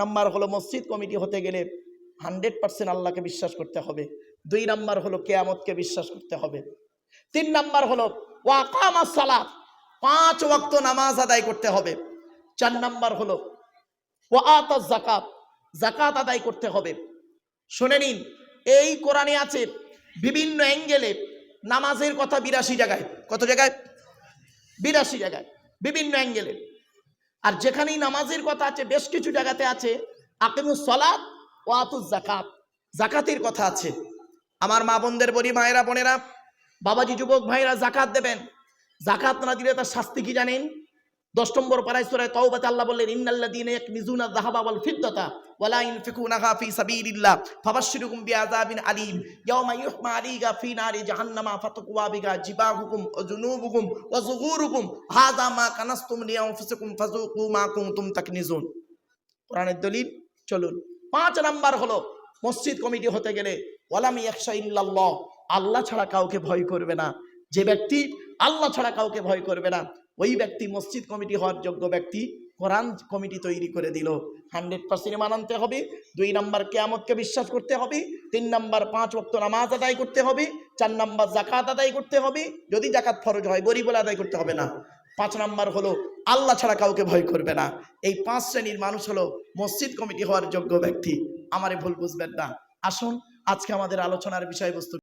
Number হলো মসজিদ committee হতে গেলে হান্ড্রেড পার্সেন্ট আল্লাহকে বিশ্বাস করতে হবে। দুই নাম্বার হলো কেয়ামতকে বিশ্বাস করতে হবে। তিন নাম্বার হলো ওয়াকামা পাঁচ ওয়াক্ত নামাজ আদায় করতে হবে। চার নাম্বার হলো ওয়াত জাকাত জাকাত আদায় করতে হবে। শুনে নিন, এই কোরআনে আছে বিভিন্ন অ্যাঙ্গেলে নামাজের কথা বিরাশি জায়গায়, কত জায়গায়? বিরাশি জায়গায়, বিভিন্ন অ্যাঙ্গেলে। আর যেখানেই নামাজের কথা আছে, বেশ কিছু জায়গাতে আছে, আকিমুস সলাত ও আতুস জাকাত জাকাতের কথা আছে। আমার মা বোনদের বলি মায়েরা বোনেরা, বাবাজি, যুবক ভাইরা জাকাত দেবেন। জাকাত না দিলে তার শাস্তি কি জানেন? দশ নম্বর পারায় সূরায় তওবাতে আল্লাহ বললেন, ইন্নাল্লাযীনা ইয়াকনিজুনা যাহাবা ওয়াল ফিদ্দাতা ওয়ালা ইউনফিকুনাহা ফি সাবিলিল্লাহ ফাবাশশিরহুম বিআযাবিন আলীম, ইয়াওমা ইউহমা আলাইহা ফি নারি জাহান্নামা ফাতাকওয়া বিহা জিবাহুকুম ওয়া জুনুবুকুম ওয়া যুহুরুকুম হাযা মা কানাসতুম লিআনফুসিকুম ফাযুকু মা কুনতুম তাকনিজুন। কোরআনের দলিল, চলুন। পাঁচ নাম্বার হলো, মসজিদ কমিটি হতে গেলে, ওয়ালাম ইয়াখশা ইল্লাল্লাহ আল্লাহ ছাড়া কাউকে ভয় করবে না। যে ব্যক্তি আল্লাহ ছাড়া কাউকে ভয় করবে না ওই ব্যক্তি মসজিদ কমিটি হওয়ার যোগ্য ব্যক্তি কোরআন কমিটি তৈরি করে দিল। হান্ড্রেড পার্সেন্ট মানানতে হবে। দুই নাম্বার কেয়ামতকে বিশ্বাস করতে হবে। তিন নাম্বার পাঁচ ওয়াক্ত নামাজ আদায় করতে হবে। চার নাম্বার জাকাত আদায় করতে হবে। যদি জাকাত ফরজ হয়, গরিব বলে আদায় করতে হবে না। পাঁচ নাম্বার হলো, আল্লাহ ছাড়া কাউকে ভয় করবে না। এই পাঁচ শ্রেণির মানুষ হলো মসজিদ কমিটি হওয়ার যোগ্য ব্যক্তি। আমারে ভুল বুঝবেন না। আসুন, আজকে আমাদের আলোচনার বিষয়বস্তু